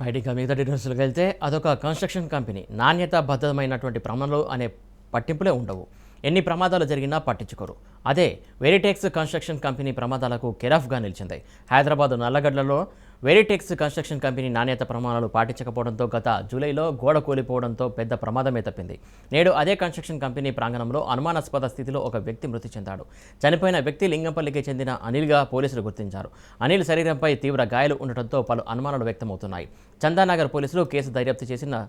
Right ఇంకా మిగతా డీటెయిల్స్కి వెళ్తే అదొక కన్స్ట్రక్షన్ కంపెనీ నాణ్యత బద్ధమైనటువంటి ప్రమాణాలు అనే పట్టింపులే ఉండవు. ఎన్ని ప్రమాదాలు జరిగినా పట్టించుకోరు. అదే వెరిటెక్స్ కన్స్ట్రక్షన్ కంపెనీ ప్రమాదాలకు కెరాఫ్గా నిలిచింది. హైదరాబాద్ నల్లగడ్డలో వెరిటెక్స్ కన్స్ట్రక్షన్ కంపెనీ నాణ్యత ప్రమాణాలు పాటించకపోవడంతో గత జూలైలో గోడ కూలిపోవడంతో పెద్ద ప్రమాదమే తప్పింది. నేడు అదే కన్స్ట్రక్షన్ కంపెనీ ప్రాంగణంలో అనుమానాస్పద స్థితిలో ఒక వ్యక్తి మృతి చెందాడు. చనిపోయిన వ్యక్తి లింగంపల్లికి చెందిన అనిల్గా పోలీసులు గుర్తించారు. అనిల్ శరీరంపై తీవ్ర గాయాలు ఉండటంతో పలు అనుమానాలు వ్యక్తమవుతున్నాయి. చందానగర్ పోలీసులు కేసు దర్యాప్తు చేసిన